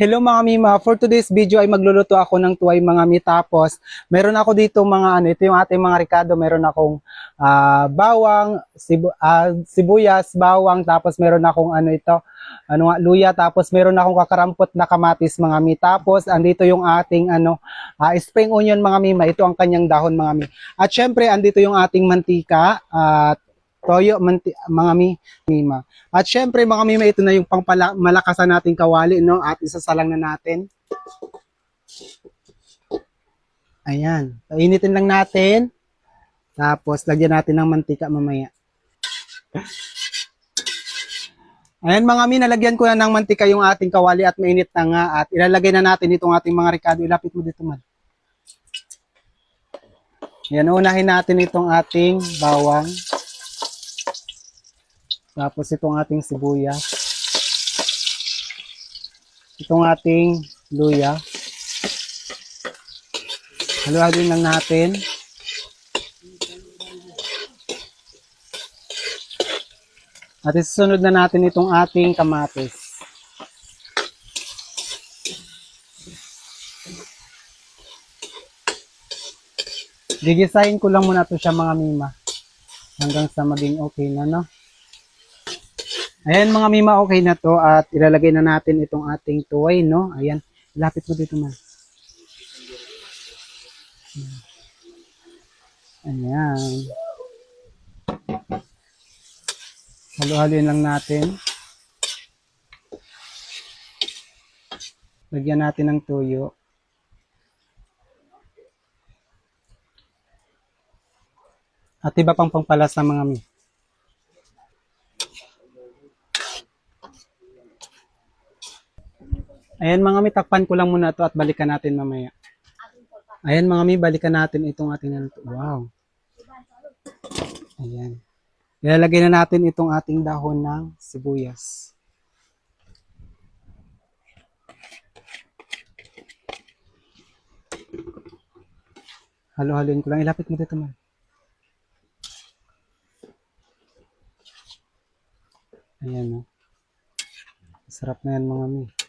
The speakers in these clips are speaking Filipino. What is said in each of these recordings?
Hello mga mima, for today's video ay magluluto ako ng tuway mga mi tapos meron ako dito mga ano, ito yung ating mga ricado, meron akong ah, bawang, sibu- ah, sibuyas, bawang, tapos meron akong ano ito, ano nga, luya, tapos meron akong kakarampot na kamatis mga mi. Tapos andito yung ating ano, ah, spring onion mga mima, ito ang kanyang dahon mga mi. At syempre andito yung ating mantika at toyo manti- mga mi, mima. At syempre mga mima, ito na yung pangmalakasan nating kawali, no? At isasalang na natin. Ayan. Painitin lang natin. Tapos, lagyan natin ng mantika mamaya. Ayan mga mi, nalagyan ko na ng mantika yung ating kawali at mainit na nga. At ilalagay na natin itong ating mga ricado. Ilapit mo dito man. Ayan, unahin natin itong ating bawang. Tapos itong ating sibuyas. Itong ating luya. Haluhaluin lang natin. At isusunod na natin itong ating kamatis. Gigisahin ko lang muna to siya mga mima. Hanggang sa maging okay na, no? Ayan mga mima, okay na to at ilalagay na natin itong ating tuway, no? Ayan, lapit mo dito man. Ayan. Halo-haloin lang natin. Lagyan natin ng tuyo. At iba pang pangpalasa mga mi. Ayan mga mi, takpan ko lang muna to at balikan natin mamaya. Ayan mga mi, balikan natin itong ating ano to. Wow. Ayan. Ilalagay na natin itong ating dahon ng sibuyas. Halo-haloin ko lang. Ilapit mo dito man. Ayan o. Sarap na yan mga mi.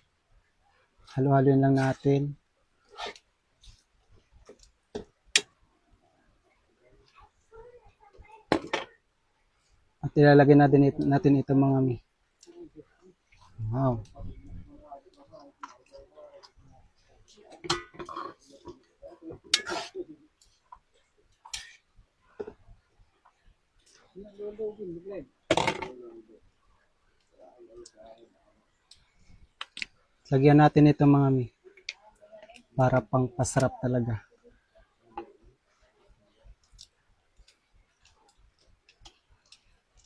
Halo-haloin lang natin. At ilalagay natin ito, natin ito mga mi. Wow. Lagyan natin ito mga mi. Para pang pasarap talaga.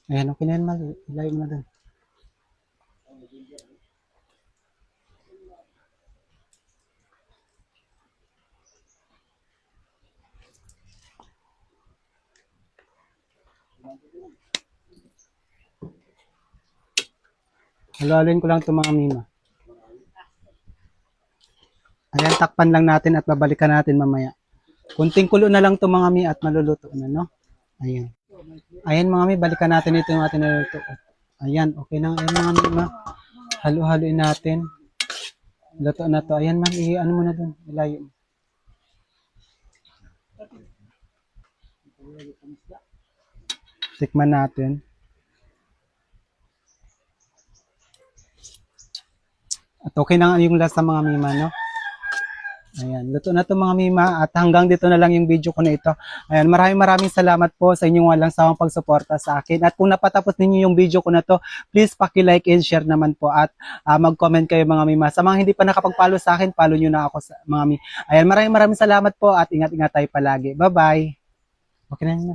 Ayan, okay na Mal. Ilagay mo na doon. Haluhalin ko lang ito mga mima. Ayan, takpan lang natin at babalikan natin mamaya. Kunting kulo na lang ito mga mi at maluluto na, no? Ayan. Ayan mga mi, balikan natin ito yung ating niluluto. Ayan, okay na. Ayan mga mi, ma. Halu-haluin natin. Luto na to. Ayan man, i-ano mo na dun. Ilayo mo. Tikman natin. At okay na yung lasa mga mima, no? Ayan, luto na to mga mima at hanggang dito na lang yung video ko na ito. Ayan, maraming maraming salamat po sa inyong walang sawang pagsuporta sa akin. At kung napatapos ninyo yung video ko na to, please paki-like and share naman po at ah, mag-comment kayo mga mima. Sa mga hindi pa nakapag-follow sa akin, follow nyo na ako sa mga mi. Ayan, maraming maraming salamat po at ingat-ingat tayo palagi. Bye-bye. Okay na.